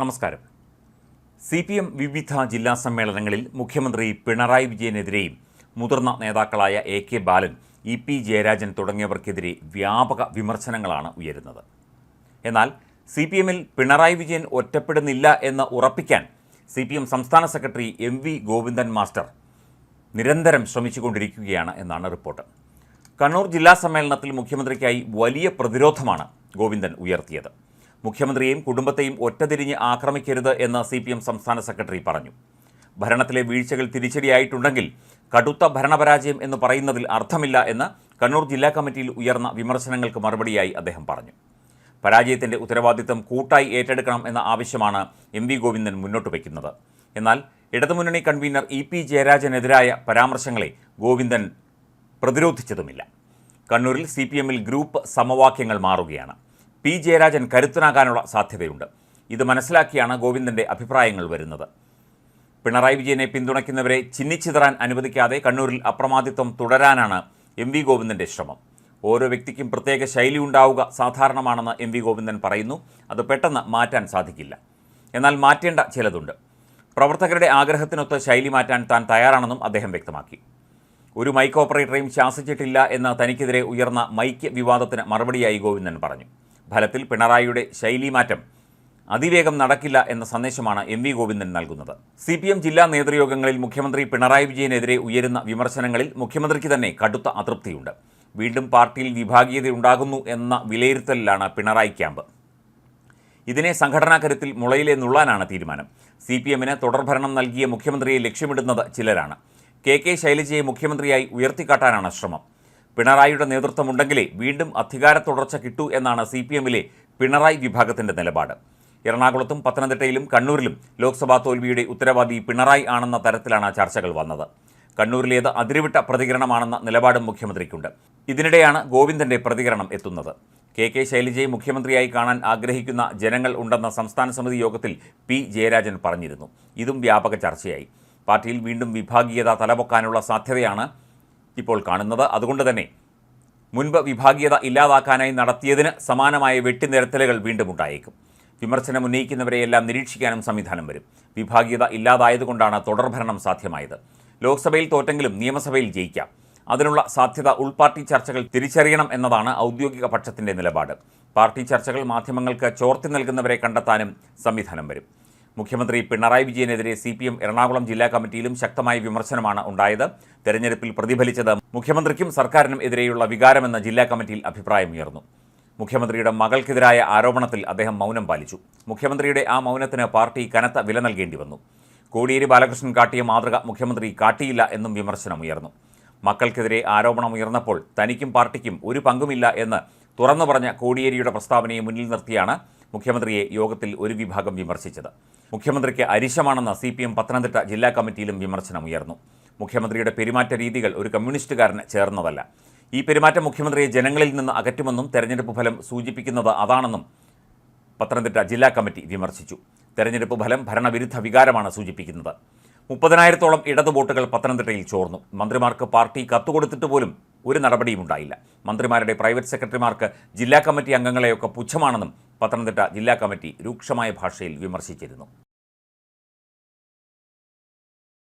നമസ്കാരം. C P M വിവിധ ജില്ലാ സമ്മേളനങ്ങളിൽ മുഖ്യമന്ത്രി പിണറായി വിജയനെതിരെയും മുതിർന്ന നേതാക്കളായ A K Balan E P Jayarajan തുടങ്ങിയവർക്കെതിരെ വ്യാപക വിമർശനങ്ങളാണ് ഉയരുന്നത്. എന്നാൽ സി പി എമ്മിൽ പിണറായി വിജയൻ ഒറ്റപ്പെടുന്നില്ല എന്ന് ഉറപ്പിക്കാൻ സി പി എം സംസ്ഥാന secretary M V Govindan master നിരന്തരം ശ്രമിച്ചുകൊണ്ടിരിക്കുകയാണ് എന്നാണ് റിപ്പോർട്ട്. കണ്ണൂർ ജില്ലാ സമ്മേളനത്തിൽ മുഖ്യമന്ത്രിക്കായി വലിയ പ്രതിരോധമാണ് ഗോവിന്ദൻ ഉയർത്തിയത്. മുഖ്യമന്ത്രിയെയും കുടുംബത്തെയും ഒറ്റതിരിഞ്ഞ് ആക്രമിക്കരുത് എന്ന് സി സംസ്ഥാന സെക്രട്ടറി പറഞ്ഞു. ഭരണത്തിലെ വീഴ്ചകൾ തിരിച്ചടിയായിട്ടുണ്ടെങ്കിൽ കടുത്ത ഭരണപരാജയം എന്ന് പറയുന്നതിൽ അർത്ഥമില്ല എന്ന് കണ്ണൂർ ജില്ലാ കമ്മിറ്റിയിൽ ഉയർന്ന വിമർശനങ്ങൾക്ക് മറുപടിയായി അദ്ദേഹം പറഞ്ഞു. പരാജയത്തിന്റെ ഉത്തരവാദിത്തം കൂട്ടായി ഏറ്റെടുക്കണം എന്ന ആവശ്യമാണ് എം വി ഗോവിന്ദൻ മുന്നോട്ട് വയ്ക്കുന്നത്. എന്നാൽ ഇടതുമുന്നണി കൺവീനർ ഇ പി ജയരാജനെതിരായ പരാമർശങ്ങളെ ഗോവിന്ദൻ പ്രതിരോധിച്ചതുമില്ല. കണ്ണൂരിൽ സി പി എമ്മിൽ ഗ്രൂപ്പ് സമവാക്യങ്ങൾ മാറുകയാണ്. പി. ജയരാജൻ കരുത്തനാകാനുള്ള സാധ്യതയുണ്ട്. ഇത് മനസ്സിലാക്കിയാണ് ഗോവിന്ദന്റെ അഭിപ്രായങ്ങൾ വരുന്നത്. പിണറായി വിജയനെ പിന്തുണയ്ക്കുന്നവരെ ചിന്നിച്ചിതറാൻ അനുവദിക്കാതെ കണ്ണൂരിൽ അപ്രമാദിത്വം തുടരാനാണ് എം വി ഗോവിന്ദന്റെ ശ്രമം. ഓരോ വ്യക്തിക്കും പ്രത്യേക ശൈലി ഉണ്ടാവുക സാധാരണമാണെന്ന് എം വി ഗോവിന്ദൻ പറയുന്നു. അത് പെട്ടെന്ന് മാറ്റാൻ സാധിക്കില്ല. എന്നാൽ മാറ്റേണ്ട ചിലതുണ്ട്. പ്രവർത്തകരുടെ ആഗ്രഹത്തിനൊത്ത് ശൈലി മാറ്റാൻ താൻ തയ്യാറാണെന്നും അദ്ദേഹം വ്യക്തമാക്കി. ഒരു മൈക്ക് ഓപ്പറേറ്ററെയും ശാസിച്ചിട്ടില്ല എന്ന തനിക്കെതിരെ ഉയർന്ന മൈക്ക് വിവാദത്തിന് മറുപടിയായി ഗോവിന്ദൻ പറഞ്ഞു. ഫലത്തിൽ പിണറായിയുടെ ശൈലി മാറ്റം അതിവേഗം നടക്കില്ല എന്ന സന്ദേശമാണ് എം വി ഗോവിന്ദൻ നൽകുന്നത്. സി പി എം ജില്ലാ നേതൃയോഗങ്ങളിൽ മുഖ്യമന്ത്രി പിണറായി വിജയനെതിരെ ഉയരുന്ന വിമർശനങ്ങളിൽ മുഖ്യമന്ത്രിക്ക് തന്നെ കടുത്ത അതൃപ്തിയുണ്ട്. വീണ്ടും പാർട്ടിയിൽ വിഭാഗീയതയുണ്ടാകുന്നു എന്ന വിലയിരുത്തലിലാണ് പിണറായി ക്യാമ്പ്. ഇതിനെ സംഘടനാ കരുത്തിൽ മുളയിലെ നുള്ളാനാണ് തീരുമാനം. സി പി എമ്മിന് തുടർഭരണം നൽകിയ മുഖ്യമന്ത്രിയെ ലക്ഷ്യമിടുന്നത് ചിലരാണ്. കെ കെ ശൈലജയെ മുഖ്യമന്ത്രിയായി ഉയർത്തിക്കാട്ടാനാണ് ശ്രമം. പിണറായിയുടെ നേതൃത്വമുണ്ടെങ്കിലേ വീണ്ടും അധികാര തുടർച്ച കിട്ടൂ എന്നാണ് സി പി എമ്മിലെ പിണറായി വിഭാഗത്തിന്റെ നിലപാട്. എറണാകുളത്തും പത്തനംതിട്ടയിലും കണ്ണൂരിലും ലോക്സഭാ തോൽവിയുടെ ഉത്തരവാദി പിണറായി ആണെന്ന തരത്തിലാണ് ചർച്ചകൾ വന്നത്. കണ്ണൂരിലേത് അതിരുവിട്ട പ്രതികരണമാണെന്ന നിലപാടും മുഖ്യമന്ത്രിക്കുണ്ട്. ഇതിനിടെയാണ് ഗോവിന്ദന്റെ പ്രതികരണം എത്തുന്നത്. കെ കെ ശൈലജയെ മുഖ്യമന്ത്രിയായി കാണാൻ ആഗ്രഹിക്കുന്ന ജനങ്ങൾ ഉണ്ടെന്ന സംസ്ഥാന സമിതി യോഗത്തിൽ പി ജയരാജൻ പറഞ്ഞിരുന്നു. ഇതും വ്യാപക ചർച്ചയായി. പാർട്ടിയിൽ വീണ്ടും വിഭാഗീയത തലപൊക്കാനുള്ള സാധ്യതയാണ് ഇപ്പോൾ കാണുന്നത്. അതുകൊണ്ട് തന്നെ മുൻപ് വിഭാഗീയത ഇല്ലാതാക്കാനായി നടത്തിയതിന് സമാനമായ വെട്ടിനിരത്തലുകൾ വീണ്ടും ഉണ്ടായേക്കും. വിമർശനം ഉന്നയിക്കുന്നവരെയെല്ലാം നിരീക്ഷിക്കാനും സംവിധാനം വരും. വിഭാഗീയത ഇല്ലാതായതുകൊണ്ടാണ് തുടർഭരണം സാധ്യമായത്. ലോക്സഭയിൽ തോറ്റെങ്കിലും നിയമസഭയിൽ ജയിക്കാം. അതിനുള്ള സാധ്യത ഉൾപാർട്ടി ചർച്ചകൾ തിരിച്ചറിയണം എന്നതാണ് ഔദ്യോഗിക പക്ഷത്തിന്റെ നിലപാട്. പാർട്ടി ചർച്ചകൾ മാധ്യമങ്ങൾക്ക് ചോർത്തി നൽകുന്നവരെ കണ്ടെത്താനും സംവിധാനം വരും. മുഖ്യമന്ത്രി പിണറായി വിജയനെതിരെ സി പി എം എറണാകുളം ജില്ലാ കമ്മിറ്റിയിലും ശക്തമായ വിമർശനമാണ് ഉണ്ടായത്. തെരഞ്ഞെടുപ്പിൽ പ്രതിഫലിച്ചത് മുഖ്യമന്ത്രിക്കും സർക്കാരിനും എതിരെയുള്ള വികാരമെന്ന് ജില്ലാ കമ്മിറ്റിയിൽ അഭിപ്രായമുയർന്നു. മുഖ്യമന്ത്രിയുടെ മകൾക്കെതിരായ ആരോപണത്തിൽ അദ്ദേഹം മൗനം പാലിച്ചു. മുഖ്യമന്ത്രിയുടെ ആ മൗനത്തിന് പാർട്ടി കനത്ത വില നൽകേണ്ടി വന്നു. കോടിയേരി ബാലകൃഷ്ണൻ കാട്ടിയ മാതൃക മുഖ്യമന്ത്രി കാട്ടിയില്ല എന്നും വിമർശനമുയർന്നു. മക്കൾക്കെതിരെ ആരോപണം ഉയർന്നപ്പോൾ തനിക്കും പാർട്ടിക്കും ഒരു പങ്കുമില്ല എന്ന് തുറന്നു പറഞ്ഞ കോടിയേരിയുടെ പ്രസ്താവനയെ മുന്നിൽ നിർത്തിയാണ് മുഖ്യമന്ത്രിയെ യോഗത്തിൽ ഒരു വിഭാഗം വിമർശിച്ചത്. മുഖ്യമന്ത്രിക്ക് അരിശമാണെന്ന് സി പി എം പത്തനംതിട്ട ജില്ലാ കമ്മിറ്റിയിലും വിമർശനമുയർന്നു മുഖ്യമന്ത്രിയുടെ പെരുമാറ്റ രീതികൾ ഒരു കമ്മ്യൂണിസ്റ്റുകാരന് ചേർന്നതല്ല. ഈ പെരുമാറ്റം മുഖ്യമന്ത്രിയെ ജനങ്ങളിൽ നിന്ന് അകറ്റുമെന്നും തെരഞ്ഞെടുപ്പ് ഫലം സൂചിപ്പിക്കുന്നത് അതാണെന്നും പത്തനംതിട്ട ജില്ലാ കമ്മിറ്റി വിമർശിച്ചു. തെരഞ്ഞെടുപ്പ് ഫലം ഭരണവിരുദ്ധ വികാരമാണ് സൂചിപ്പിക്കുന്നത്. മുപ്പതിനായിരത്തോളം ഇടതു വോട്ടുകൾ പത്തനംതിട്ടയിൽ ചോർന്നു. മന്ത്രിമാർക്ക് പാർട്ടി കത്തുകൊടുത്തിട്ട് പോലും ഒരു നടപടിയും ഉണ്ടായില്ല. മന്ത്രിമാരുടെ പ്രൈവറ്റ് സെക്രട്ടറിമാർക്ക് ജില്ലാ കമ്മിറ്റി അംഗങ്ങളെയൊക്കെ പുച്ഛമാണെന്നും പത്തനംതിട്ട ജില്ലാ കമ്മിറ്റി രൂക്ഷമായ ഭാഷയിൽ വിമർശിച്ചിരുന്നു.